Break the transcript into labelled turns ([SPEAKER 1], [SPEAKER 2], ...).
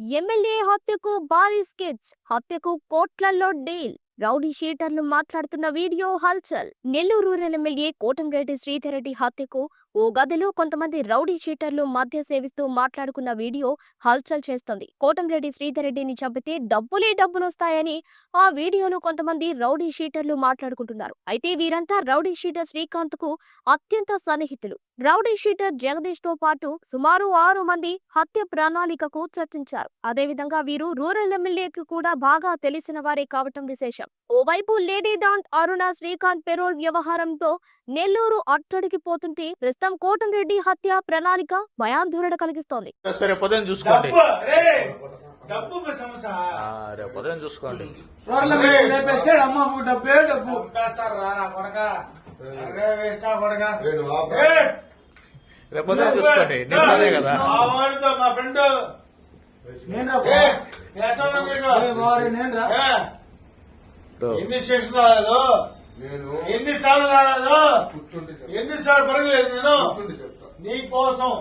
[SPEAKER 1] MLA హత్యకు భారీ sketch హత్యకు కోట్లల్లో డీల్. రౌడీ షీటర్లు మాట్లాడుతున్న వీడియో హల్చల్. నెల్లూరు రూరల్ ఎమ్మెల్యే కోటంరెడ్డి శ్రీధరెడ్డి హత్యకు ఓ గదిలో కొంతమంది రౌడీ షీటర్లు మధ్య సేవిస్తూ మాట్లాడుకున్న వీడియో హల్చల్ చేస్తుంది. కోటంరెడ్డి శ్రీధరెడ్డిని చంపితే డబ్బులే డబ్బులొస్తాయని ఆ వీడియోలో కొంతమంది రౌడీ షీటర్లు మాట్లాడుకుంటున్నారు. అయితే వీరంతా రౌడీ షీటర్ శ్రీకాంత్కు అత్యంత సన్నిహితులు. రౌడీ షీటర్ జగదీష్తో పాటు సుమారు ఆరు మంది హత్య ప్రణాళికకు చర్చించారు. అదేవిధంగా వీరు రూరల్ ఎమ్మెల్యేకి కూడా బాగా తెలిసిన వారే కావటం విశేషం. ఓవైపు lady don Aruna Srikanth parole వ్యవహారంతో Nellore అట్టడికి పోతుంటే ప్రస్తుతం కోటంరెడ్డి హత్య ప్రణాళిక భయాందోళన కలిగిస్తోంది.
[SPEAKER 2] చూసుకోండి. చూసుకోండి. రేపు చూసుకోండి. కదా.
[SPEAKER 3] మా ఫ్రెండ్.
[SPEAKER 4] నేను రా
[SPEAKER 3] ఏ ఎట్లా ఉన్నా మీకు
[SPEAKER 4] ఏ బావరే నేను రా
[SPEAKER 3] ఏ, ఎన్ని స్టేషన్ రాలేదు
[SPEAKER 5] నేను
[SPEAKER 3] ఎన్ని సార్లు రాలేదు
[SPEAKER 5] కూర్చుంటే చెప్తా.
[SPEAKER 3] ఎన్ని సార్లు పరగలేదు నేను?
[SPEAKER 5] చెప్తా.
[SPEAKER 3] నీ కోసం.